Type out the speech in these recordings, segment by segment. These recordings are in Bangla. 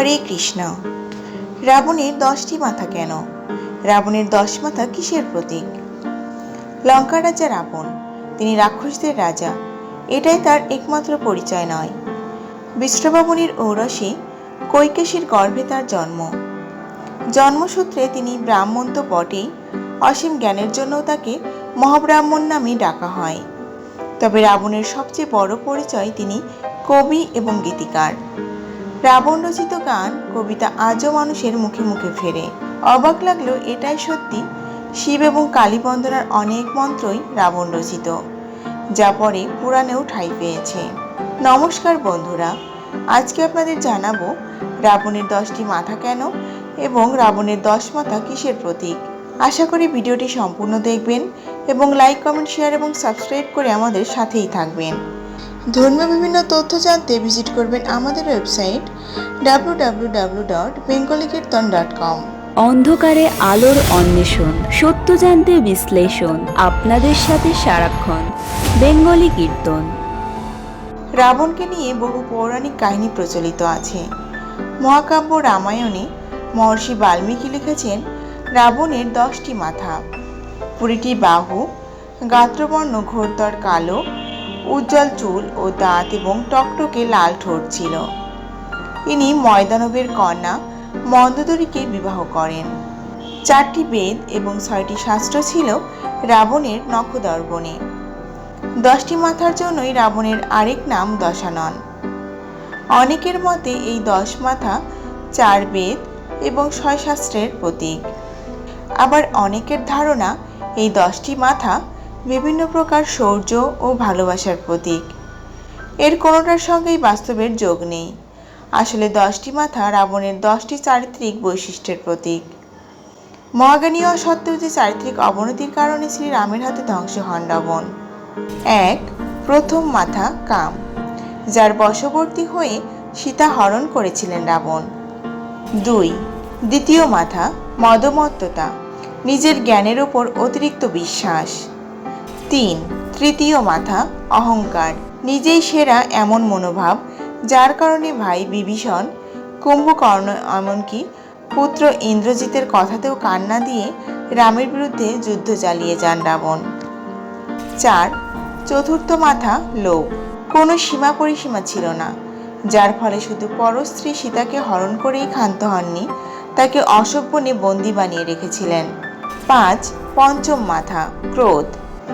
হরে কৃষ্ণ। রাবণের দশটি মাথা কেন? রাবণের দশ মাথা কিসের প্রতীক? লঙ্কার রাজা রাবণ, তিনি রাক্ষসদের রাজা। এটাই তার একমাত্র পরিচয় নয়। বিষ্ণুবাবনের ঔরসে কৈকেশীর গর্ভে তার জন্ম। জন্মসূত্রে তিনি ব্রাহ্মণ তো বটেই, অসীম জ্ঞানের জন্য তাকে মহাব্রাহ্মণ নামে ডাকা হয়। তবে রাবণের সবচেয়ে বড় পরিচয় তিনি কবি এবং গীতিকার। রাবণ রচিত গান কবিতা আজও মানুষের মুখে মুখে ফেরে। অবাক লাগলেও এটাই সত্যি। শিব এবং কালী বন্দনার অনেক মন্ত্রই রাবণ রচিত যা পরে পুরাণেও ঠাঁই পেয়েছে। নমস্কার বন্ধুরা, আজকে আপনাদের জানাব রাবণের দশটি মাথা কেন এবং রাবণের দশ মাথা কিসের প্রতীক। আশা করি ভিডিওটি সম্পূর্ণ দেখবেন এবং লাইক, কমেন্ট, শেয়ার এবং সাবস্ক্রাইব করে আমাদের সাথেই থাকবেন। ধর্মীয় বিভিন্ন তথ্য জানতে ভিজিট করবেন আমাদের website W W W dot Bengali Kirtan dot com. অন্ধকারে আলোর অন্বেষণ সত্য জানতে বিশ্লেষণ আপনাদের সাথে সারাক্ষণ। বেঙ্গলি কীর্তন। রাবণকে নিয়ে বহু পৌরাণিক কাহিনী প্রচলিত আছে। মহাকাব্য রামায়ণে মহর্ষি বাল্মীকি লিখেছেন রাবণের দশটি মাথা। কুড়িটি বাহু গাত্রবর্ণ ঘোরতর কালো উজ্জ্বল চুল ও দাঁত এবং টকটকে লাল ঠোঁট ছিল। তিনি ময়দানবের কন্যা মন্দোদরীকে বিবাহ করেন। চারটি বেদ এবং ছয়টি শাস্ত্র ছিল রাবণের নখদর্পণে। দশটি মাথার জন্যই রাবণের আরেক নাম দশানন। অনেকের মতে এই দশ মাথা চার বেদ এবং ছয় শাস্ত্রের প্রতীক। আবার অনেকের ধারণা এই দশটি মাথা বিভিন্ন প্রকার শৌর্য ও ভালোবাসার প্রতীক। এর কোনোটার সঙ্গেই বাস্তবের যোগ নেই। আসলে দশটি মাথা রাবণের দশটি চারিত্রিক বৈশিষ্ট্যের প্রতীক। মহাজ্ঞানী হওয়া সত্ত্বেও যে চারিত্রিক অবনতির কারণে শ্রীরামের হাতে ধ্বংস হন রাবণ। এক, প্রথম মাথা কাম, যার বশবর্তী হয়ে সীতা হরণ করেছিলেন রাবণ। দুই, দ্বিতীয় মাথা মদমত্ততা, নিজের জ্ঞানের ওপর অতিরিক্ত বিশ্বাস। তিন, তৃতীয় মাথা, অহংকার। নিজেই সেরা এমন মনোভাব, যার কারণে ভাই বিভীষণ, কুম্ভকর্ণ এমনকি পুত্র ইন্দ্রজিতের কথাতেও কান্না দিয়ে রামের বিরুদ্ধে যুদ্ধ চালিয়ে যান রাবণ। চার, চতুর্থ মাথা, লোভ। কোনো সীমা পরিসীমা ছিল না। যার ফলে শুধু পরস্ত্রী সীতাকে হরণ করেই ক্ষান্ত হননি, তাকে অসভ্যনে বন্দি বানিয়ে রেখেছিলেন। পাঁচ, পঞ্চম মাথা, ক্রোধ।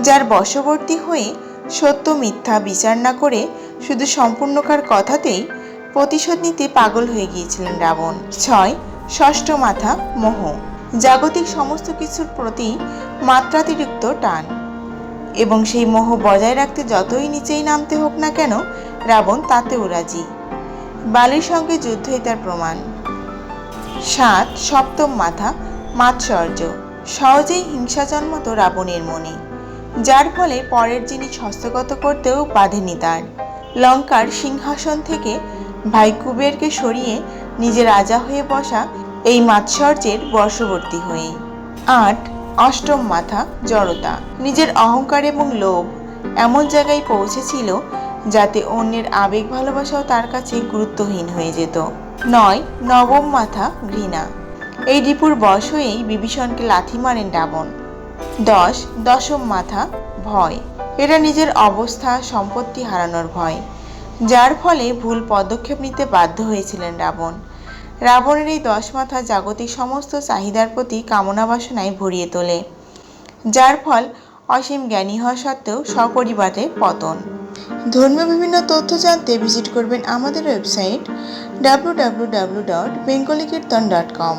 যার বশবর্তী হয়ে সত্য মিথ্যা বিচার না করে শুধু সম্পূর্ণকার কথাতেই প্রতিশোধ নিতে পাগল হয়ে গিয়েছিলেন রাবণ। ছয়, ষষ্ঠ মাথা, মোহ। জাগতিক সমস্ত কিছুর প্রতি মাত্রাতিরিক্ত টান। এবং সেই মোহ বজায় রাখতে যতই নিচেই নামতে হোক না কেন রাবণ তাতেও রাজি। বালির সঙ্গে যুদ্ধই তার প্রমাণ। সাত, সপ্তম মাথা, মাৎসর্য। সহজেই হিংসা জন্মত রাবণের মনে। যার ফলে পরের জিনিস হস্তগত করতেও বাধেনি তার। লঙ্কার সিংহাসন থেকে ভাই কুবেরকে সরিয়ে নিজে রাজা হয়ে বসা এই মাৎসর্যের বর্ষবর্তী হয়ে। আট, অষ্টম মাথা, জড়তা। নিজের অহংকার এবং লোভ এমন জায়গায় পৌঁছেছিল যাতে অন্যের আবেগ ভালোবাসাও তার কাছে গুরুত্বহীন হয়ে যেত। নয়, নবম মাথা, ঘৃণা। এই রিপুর বশ হয়েই বিভীষণকে লাথি মারেন রাবণ। দশ, দশম মাথা, ভয়। এটা নিজের অবস্থা, সম্পত্তি হারানোর ভয়। যার ফলে ভুল পদক্ষেপ নিতে বাধ্য হয়েছিলেন রাবণ। রাবণের এই দশ মাথা জাগতিক সমস্ত চাহিদার প্রতি কামনা বাসনায় ভরিয়ে তোলে। যার ফল অসীম জ্ঞানী হওয়া সত্ত্বেও সপরিবারে পতন। ধর্মীয় বিভিন্ন তথ্য জানতে ভিজিট করবেন আমাদের website W W W dot Bengali Kirtan dot com